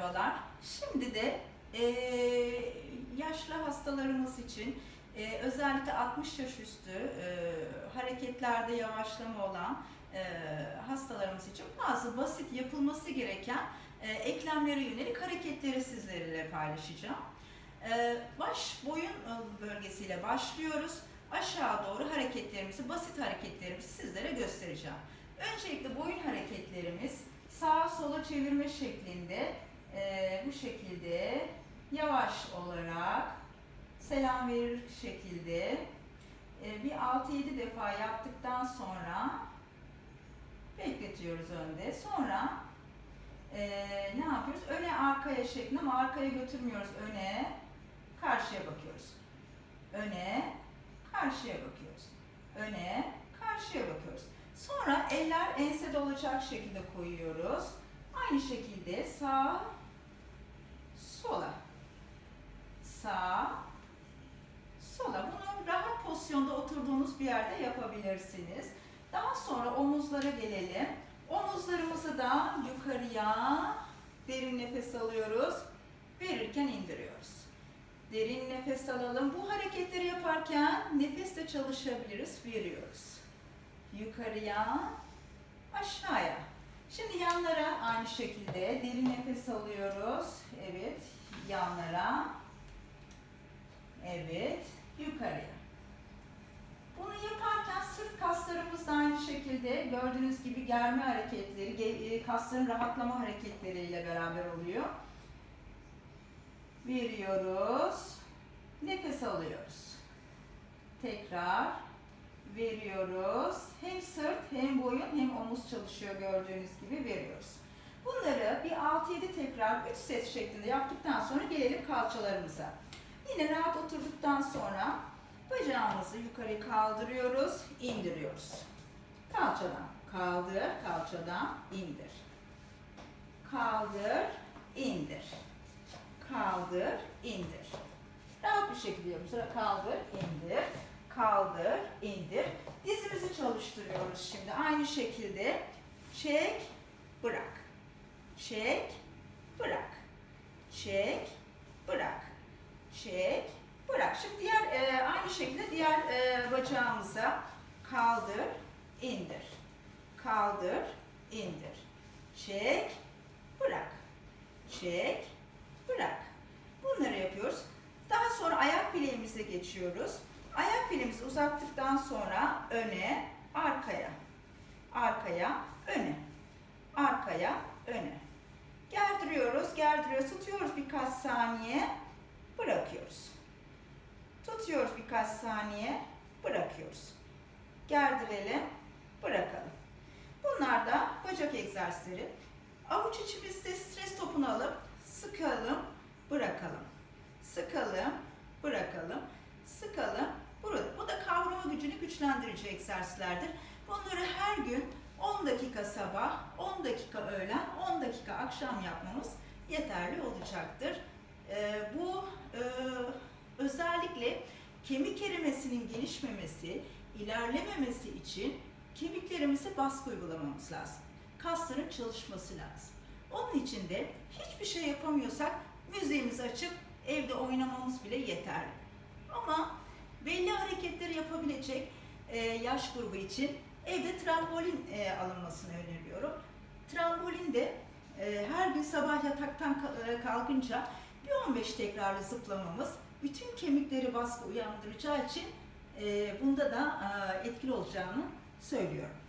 merhabalar. Şimdi de e, yaşlı hastalarımız için e, özellikle 60 yaş üstü e, hareketlerde yavaşlama olan e, hastalarımız için bazı basit yapılması gereken e, eklemlere yönelik hareketleri sizlerle paylaşacağım. E, baş boyun e, bölgesiyle başlıyoruz. Aşağı doğru hareketlerimizi, basit hareketlerimizi sizlere göstereceğim. Öncelikle boyun hareketlerimiz sağa sola çevirme şeklinde e, bu şekilde yavaş olarak selam verir şekilde e, bir 6-7 defa yaptıktan sonra bekletiyoruz önde. Sonra e, ne yapıyoruz? Öne arkaya şeklinde ama arkaya götürmüyoruz. Öne, karşıya bakıyoruz. Öne, karşıya bakıyoruz. Öne, karşıya bakıyoruz. Sonra eller ensede olacak şekilde koyuyoruz. Aynı şekilde sağ, sola. Sağ, sola. Bunu rahat pozisyonda oturduğunuz bir yerde yapabilirsiniz. Daha sonra omuzlara gelelim. Omuzlarımızı da yukarıya derin nefes alıyoruz. Verirken indiriyoruz. Derin nefes alalım. Bu hareketleri yaparken nefesle çalışabiliriz. Veriyoruz. Yukarıya, aşağıya. Şimdi yanlara aynı şekilde derin nefes alıyoruz. Evet, yanlara. Evet, yukarıya. Bunu yaparken sırt kaslarımız da aynı şekilde gördüğünüz gibi germe hareketleri, e, kasların rahatlama hareketleriyle beraber oluyor. Veriyoruz. Nefes alıyoruz. Tekrar veriyoruz. Hem sırt hem boyun hem omuz çalışıyor gördüğünüz gibi veriyoruz. Bunları bir 6-7 tekrar 3 set şeklinde yaptıktan sonra gelelim kalçalarımıza. Yine rahat oturduktan sonra bacağımızı yukarı kaldırıyoruz, indiriyoruz. Kalçadan kaldır, kalçadan indir. Kaldır, indir. Kaldır, indir. Rahat bir şekilde yapıyoruz. Kaldır, indir. Kaldır, indir. Dizimizi çalıştırıyoruz şimdi. Aynı şekilde çek, bırak. Çek, bırak. Çek, bırak. Çek, bırak. Şimdi diğer e, aynı şekilde diğer e, bacağımıza kaldır, indir. Kaldır, indir. Çek, bırak. Çek, bırak. Bunları yapıyoruz. Daha sonra ayak bileğimize geçiyoruz. Ayak bileğimizi uzattıktan sonra öne, arkaya. Arkaya, öne. Arkaya, öne. Gerdiriyoruz, gerdiriyoruz. Tutuyoruz birkaç saniye. Bırakıyoruz. Tutuyoruz birkaç saniye. Bırakıyoruz. Gerdirelim, bırakalım. Bunlar da bacak egzersizleri. Avuç içimizde stres topunu alıp sıkalım, bırakalım. Sıkalım, bırakalım. Sıkalım, burada. Bu da kavrama gücünü güçlendirici egzersizlerdir. Bunları her gün 10 dakika sabah, 10 dakika öğlen, 10 dakika akşam yapmamız yeterli olacaktır. Ee, bu e, özellikle kemik erimesinin gelişmemesi, ilerlememesi için kemiklerimize baskı uygulamamız lazım. Kasların çalışması lazım. Onun için de hiçbir şey yapamıyorsak müziğimizi açıp evde oynamamız bile yeterli. Ama belli hareketleri yapabilecek e, yaş grubu için evde trambolin e, alınmasını öneriyorum. Trambolin de e, her gün sabah yataktan e, kalkınca bir 15 tekrarlı zıplamamız bütün kemikleri baskı uyandıracağı için e, bunda da e, etkili olacağını söylüyorum.